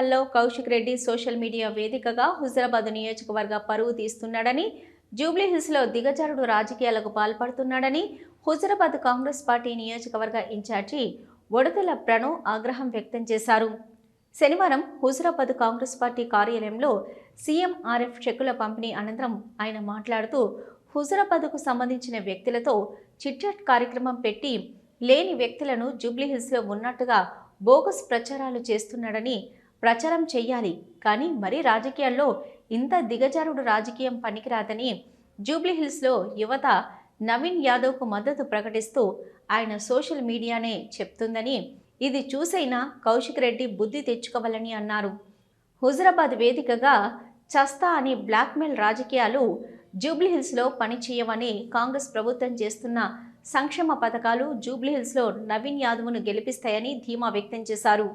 ఎన్నికల్లో Kaushik Reddy social media వేదికగా హుజరాబాద్ నియోజకవర్గ పరువు తీస్తున్నాడని జూబ్లీహిల్స్లో దిగజారుడు రాజకీయాలకు పాల్పడుతున్నాడని హుజరాబాద్ కాంగ్రెస్ పార్టీ నియోజకవర్గ ఇన్ఛార్జి ఒడతల ప్రణవ్ ఆగ్రహం వ్యక్తం చేశారు. శనివారం హుజరాబాద్ కాంగ్రెస్ పార్టీ కార్యాలయంలో సీఎంఆర్ఎఫ్ చెక్కుల పంపిణీ అనంతరం ఆయన మాట్లాడుతూ హుజరాబాద్కు సంబంధించిన వ్యక్తులతో చిట్చాట్ కార్యక్రమం పెట్టి లేని వ్యక్తులను జూబ్లీహిల్స్లో ఉన్నట్టుగా బోగస్ ప్రచారాలు చేస్తున్నాడని ప్రచారం చెయ్యాలి. కానీ మరీ రాజకీయాల్లో ఇంత దిగజారుడు రాజకీయం పనికిరాదని జూబ్లీహిల్స్లో యువత నవీన్ యాదవ్కు మద్దతు ప్రకటిస్తూ ఆయన సోషల్ మీడియానే చెప్తుందని ఇది చూసైనా కౌశిక్ రెడ్డి బుద్ధి తెచ్చుకోవాలని అన్నారు. హుజరాబాద్ వేదికగా చస్తా అనే బ్లాక్మెయిల్ రాజకీయాలు జూబ్లీహిల్స్లో పనిచేయవని కాంగ్రెస్ ప్రభుత్వం చేస్తున్న సంక్షేమ పథకాలు జూబ్లీహిల్స్లో నవీన్ యాదవ్ను గెలిపిస్తాయని ధీమా వ్యక్తం చేశారు.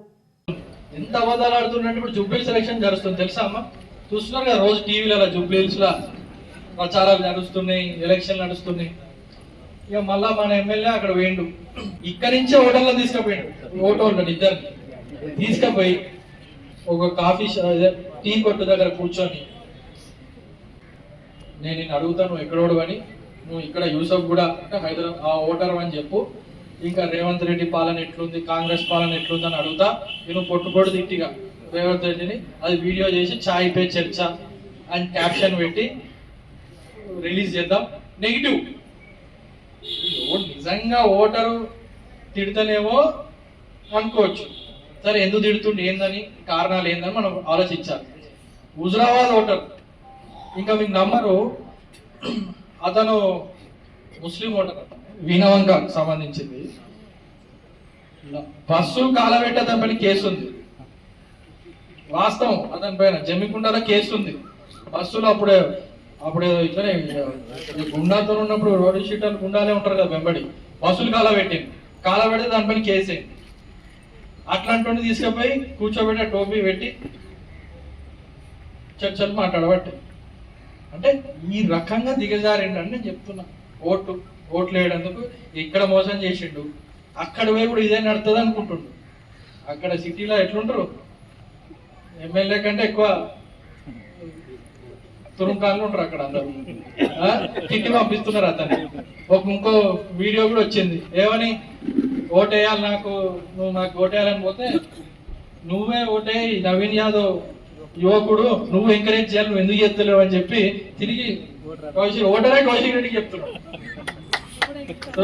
ఎంత అబద్ధాలు ఆడుతున్నట్టు ఇప్పుడు జూబ్లీ సెలక్షన్ జరుగుతుంది తెలుసా అమ్మా? చూస్తున్నారు కదా రోజు టీవీలలో జూబ్లీ హిల్స్ ప్రచారాలు నడుస్తున్నాయి ఎలక్షన్లు నడుస్తున్నాయి. ఇక మళ్ళా మన ఎమ్మెల్యే అక్కడ వేయండు ఇక్కడి నుంచే ఓటర్లను తీసుకుపోయాడు. ఓటోళ్ళు ఇద్దరిని తీసుకుపోయి ఒక కాఫీ టీ కొట్టు దగ్గర కూర్చొని నేను నిన్ను అడుగుతాను నువ్వు ఎక్కడోడు అని నువ్వు ఇక్కడ యూసఫ్ కూడా అంటే హైదరాబాద్ ఆ ఓటర్ అని చెప్పు. ఇంకా రేవంత్ రెడ్డి పాలన ఎట్లుంది కాంగ్రెస్ పాలన ఎట్లుంది అని అడుగుతా. నేను పొట్టు తిట్టిగా రేవంత్ రెడ్డిని. అది వీడియో చేసి చాయ్ పే చర్చ అని క్యాప్షన్ పెట్టి రిలీజ్ చేద్దాం. నెగిటివ్ నిజంగా ఓటరు తిడితేనేమో అనుకోవచ్చు. సరే ఎందుకు తిడుతుండే ఏందని కారణాలు ఏందని మనం ఆలోచించాలి. హుజరాబాద్ ఓటర్. ఇంకా మీకు నమ్మరు అతను ముస్లిం ఓటర్. వీణవంక సంబంధించింది. బస్సు కాలబెట్టి అతని పైన కేసు ఉంది వాస్తవం అతని పైన జమ్మికుండలో కేసు ఉంది బస్సులో అప్పుడే అప్పుడే ఇట్లనే గుండాతో ఉన్నప్పుడు రోడ్డు షీటర్లు గుండాలే ఉంటారు కదా వెంబడి. బస్సులు కాలబెట్టింది కాలబెడితే దానిపైన కేసు అట్లాంటి తీసుకుపోయి కూర్చోబెట్టి టోపీ పెట్టి చర్చలు మాట్లాడబట్టి. అంటే ఈ రకంగా దిగజారిండు నేను చెప్తున్నా. ఓట్లు ఓట్లు వేయడందుకు ఇక్కడ మోసం చేసిండు. అక్కడ పోయి కూడా ఇదే నడుతుంది అనుకుంటుండు. అక్కడ సిటీలో ఎట్లుంటారు? ఎమ్మెల్యే కంటే ఎక్కువ తురుంకాలు ఉంటారు అక్కడ అందరు. తిట్టి పంపిస్తున్నారు అతన్ని. ఒక ఇంకో వీడియో కూడా వచ్చింది. ఏమని? ఓటేయాలి నాకు నువ్వు నాకు ఓటేయాలని పోతే నువ్వే ఓటేయి. నవీన్ యాదవ్ యువకుడు నువ్వు ఎంకరేజ్ చేయాలి నువ్వు ఎందుకు చేస్తలేవు అని చెప్పి తిరిగి కౌశిక్ ఓటరే కౌశిక్ రెడ్డికి చెప్తున్నావు సో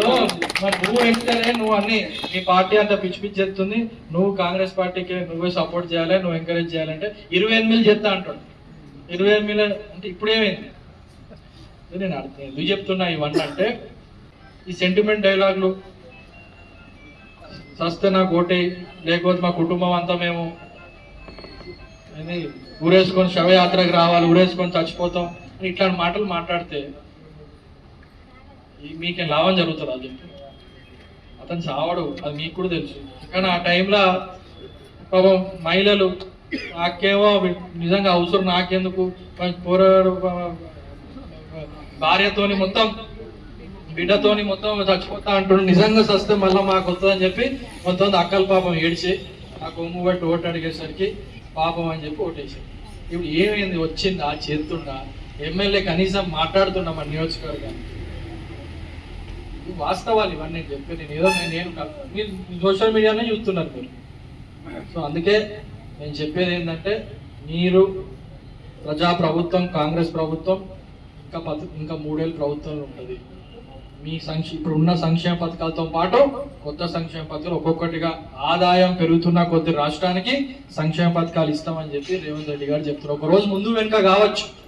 మరి నువ్వు ఎంకరే నువ్వు అన్ని నీ పార్టీ అంతా పిచ్చి పిచ్చి చెప్తుంది. నువ్వు కాంగ్రెస్ పార్టీకి నువ్వే సపోర్ట్ చేయాలి నువ్వు ఎంకరేజ్ చేయాలంటే ఇరవై ఎనిమిది చెప్తా అంటాడు. ఇరవై ఎనిమిది అంటే ఇప్పుడు ఏమైంది? నేను అర్థం ఎందుకు చెప్తున్నా ఇవన్నీ అంటే ఈ సెంటిమెంట్ డైలాగులు సస్తే నాకు ఓటే లేకపోతే మా కుటుంబం అంతా మేము ఊరేసుకొని శవయాత్రకు రావాలి ఊరేసుకొని చచ్చిపోతాం ఇట్లాంటి మాటలు మాట్లాడితే మీకేం లాభం జరుగుతుంది అది చెప్పి. అతను చావడు అది మీకు కూడా తెలుసు. కానీ ఆ టైంలో పాపం మహిళలు నాకేమో నిజంగా అవసరం నాకెందుకు? పోరాడు భార్యతోని మొత్తం బిడ్డతోని మొత్తం చచ్చిపోతా అంటుండు. నిజంగా చస్తే మళ్ళీ మాకు వస్తుందని చెప్పి కొంతమంది అక్కల పాపం ఏడిచి ఆ కొమ్ము బట్టి ఓటు అడిగేసరికి పాపం అని చెప్పి ఓటేసి ఇప్పుడు ఏమైంది? వచ్చిందా? చేస్తుండా ఎమ్మెల్యే కనీసం మాట్లాడుతున్నా మన నియోజకవర్గానికి? వాస్తవాలు ఇవన్నీ నేను చెప్పి నేను ఏదో నేను కాదు. మీరు సోషల్ మీడియానే చూస్తున్నారు మీరు. సో అందుకే నేను చెప్పేది ఏంటంటే మీరు ప్రజా ప్రభుత్వం కాంగ్రెస్ ప్రభుత్వం ఇంకా పథ ఇంకా మూడేళ్ళు ప్రభుత్వంలో ఉంటుంది. మీ సంక్షే ఇప్పుడు ఉన్న సంక్షేమ పథకాలతో పాటు కొత్త సంక్షేమ పథకాలు ఒక్కొక్కటిగా ఆదాయం పెరుగుతున్న కొద్ది రాష్ట్రానికి సంక్షేమ పథకాలు ఇస్తామని చెప్పి రేవంత్ రెడ్డి గారు చెప్తున్నారు. ఒక రోజు ముందు వెనుక కావచ్చు.